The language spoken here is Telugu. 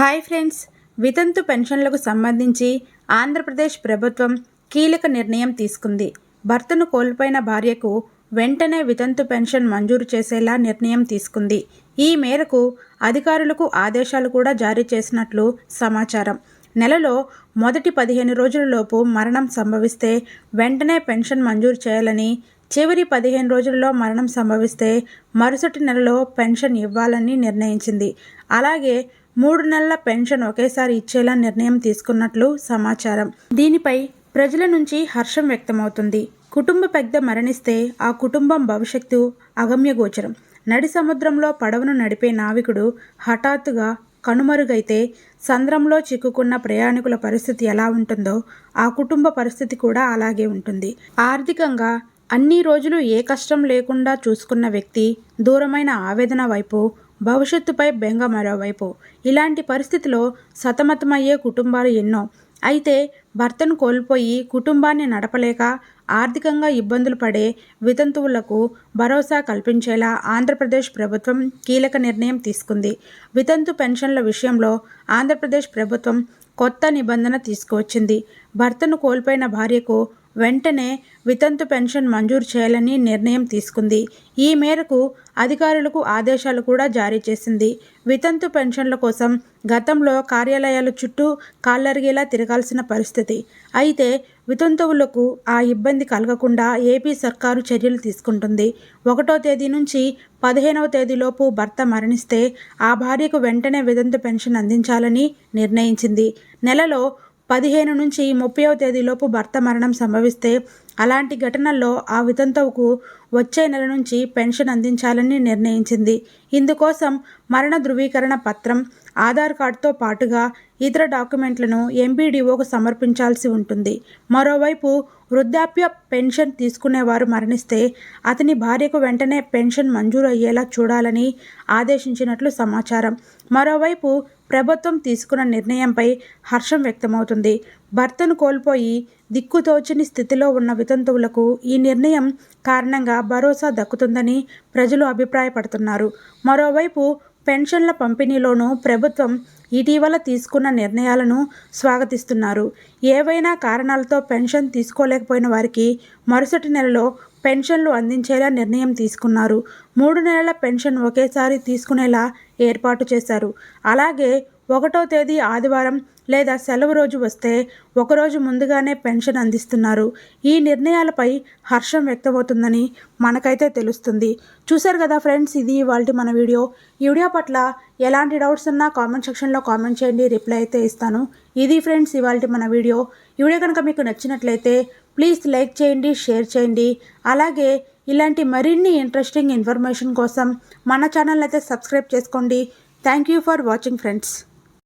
Hi friends. వితంతు పెన్షన్లకు సంబంధించి ఆంధ్రప్రదేశ్ ప్రభుత్వం కీలక నిర్ణయం తీసుకుంది. భర్తను కోల్పోయిన భార్యకు వెంటనే వితంతు పెన్షన్ మంజూరు చేసేలా నిర్ణయం తీసుకుంది. ఈ మేరకు అధికారులకు ఆదేశాలు కూడా జారీ చేసినట్లు సమాచారం. నెలలో మొదటి పదిహేను రోజులలోపు మరణం సంభవిస్తే వెంటనే పెన్షన్ మంజూరు చేయాలని చివరి పదిహేను రోజుల్లో మరణం సంభవిస్తే మరుసటి నెలలో పెన్షన్ ఇవ్వాలని నిర్ణయించింది. అలాగే మూడు నెలల పెన్షన్ ఒకేసారి ఇచ్చేలా నిర్ణయం తీసుకున్నట్లు సమాచారం. దీనిపై ప్రజల నుంచి హర్షం వ్యక్తమవుతుంది. కుటుంబ పెద్ద మరణిస్తే ఆ కుటుంబం భవిష్యత్తు అగమ్యగోచరం నడి సముద్రంలో పడవను నడిపే నావికుడు హఠాత్తుగా కనుమరుగైతే సంద్రంలో చిక్కుకున్న ప్రయాణికుల పరిస్థితి ఎలా ఉంటుందో ఆ కుటుంబ పరిస్థితి కూడా అలాగే ఉంటుంది. ఆర్థికంగా అన్ని రోజులు ఏ కష్టం లేకుండా చూసుకున్న వ్యక్తి దూరమైన ఆవేదన వైపు భవిష్యత్తుపై బెంగ మరోవైపు. ఇలాంటి పరిస్థితిలో సతమతమయ్యే కుటుంబాలు ఎన్నో. అయితే భర్తను కోల్పోయి కుటుంబాన్ని నడపలేక ఆర్థికంగా ఇబ్బందులు పడే వితంతువులకు భరోసా కల్పించేలా ఆంధ్రప్రదేశ్ ప్రభుత్వం కీలక నిర్ణయం తీసుకుంది. వితంతు పెన్షన్ల విషయంలో ఆంధ్రప్రదేశ్ ప్రభుత్వం కొత్త నిబంధన తీసుకువచ్చింది. భర్తను కోల్పోయిన భార్యకు వెంటనే వితంతు పెన్షన్ మంజూరు చేయాలని నిర్ణయం తీసుకుంది. ఈ మేరకు అధికారులకు ఆదేశాలు కూడా జారీ చేసింది. వితంతు పెన్షన్ల కోసం గతంలో కార్యాలయాల చుట్టూ కాళ్ళరిగేలా తిరగాల్సిన పరిస్థితి. అయితే వితంతువులకు ఆ ఇబ్బంది కలగకుండా ఏపీ సర్కారు చర్యలు తీసుకుంటుంది. ఒకటో తేదీ నుంచి పదిహేనవ తేదీలోపు భర్త మరణిస్తే ఆ భార్యకు వెంటనే వితంతు పెన్షన్ అందించాలని నిర్ణయించింది. నెలలో పదిహేను నుంచి ముప్పైవ తేదీలోపు భర్త మరణం సంభవిస్తే అలాంటి ఘటనల్లో ఆ వితంతవుకు వచ్చే నెల నుంచి పెన్షన్ అందించాలని నిర్ణయించింది. ఇందుకోసం మరణ ధృవీకరణ పత్రం ఆధార్ కార్డుతో పాటుగా ఇతర డాక్యుమెంట్లను ఎంబీడీఓకు సమర్పించాల్సి ఉంటుంది. మరోవైపు వృద్ధాప్య పెన్షన్ తీసుకునేవారు మరణిస్తే అతని భార్యకు వెంటనే పెన్షన్ మంజూరు అయ్యేలా చూడాలని ఆదేశించినట్లు సమాచారం. మరోవైపు ప్రభుత్వం తీసుకున్న నిర్ణయంపై హర్షం వ్యక్తమవుతుంది. భర్తను కోల్పోయి దిక్కుతోచని స్థితిలో ఉన్న వితంతువులకు ఈ నిర్ణయం కారణంగా భరోసా దక్కుతుందని ప్రజలు అభిప్రాయపడుతున్నారు. మరోవైపు పెన్షన్ల పంపిణీలోనూ ప్రభుత్వం ఇటీవల తీసుకున్న నిర్ణయాలను స్వాగతిస్తున్నారు. ఏవైనా కారణాలతో పెన్షన్ తీసుకోలేకపోయిన వారికి మరుసటి నెలలో పెన్షన్లు అందించేలా నిర్ణయం తీసుకున్నారు. మూడు నెలల పెన్షన్ ఒకేసారి తీసుకునేలా ఏర్పాటు చేశారు. అలాగే ఒకటో తేదీ ఆదివారం లేదా సెలవు రోజు వస్తే ఒకరోజు ముందుగానే పెన్షన్ అందిస్తున్నారు. ఈ నిర్ణయాలపై హర్షం వ్యక్తమవుతుందని మనకైతే తెలుస్తుంది. చూశారు కదా ఫ్రెండ్స్ ఇది ఇవాళ మన వీడియో. ఈ వీడియో పట్ల ఎలాంటి డౌట్స్ ఉన్నా కామెంట్ సెక్షన్లో కామెంట్ చేయండి రిప్లై అయితే ఇస్తాను. ఇది ఫ్రెండ్స్ ఇవాళ మన వీడియో. ఈ వీడియో కనుక మీకు నచ్చినట్లయితే ప్లీజ్ లైక్ చేయండి షేర్ చేయండి. అలాగే ఇలాంటి మరిన్ని ఇంట్రెస్టింగ్ ఇన్ఫర్మేషన్ కోసం మన ఛానల్ అయితే సబ్స్క్రైబ్ చేసుకోండి. Thank you for watching friends.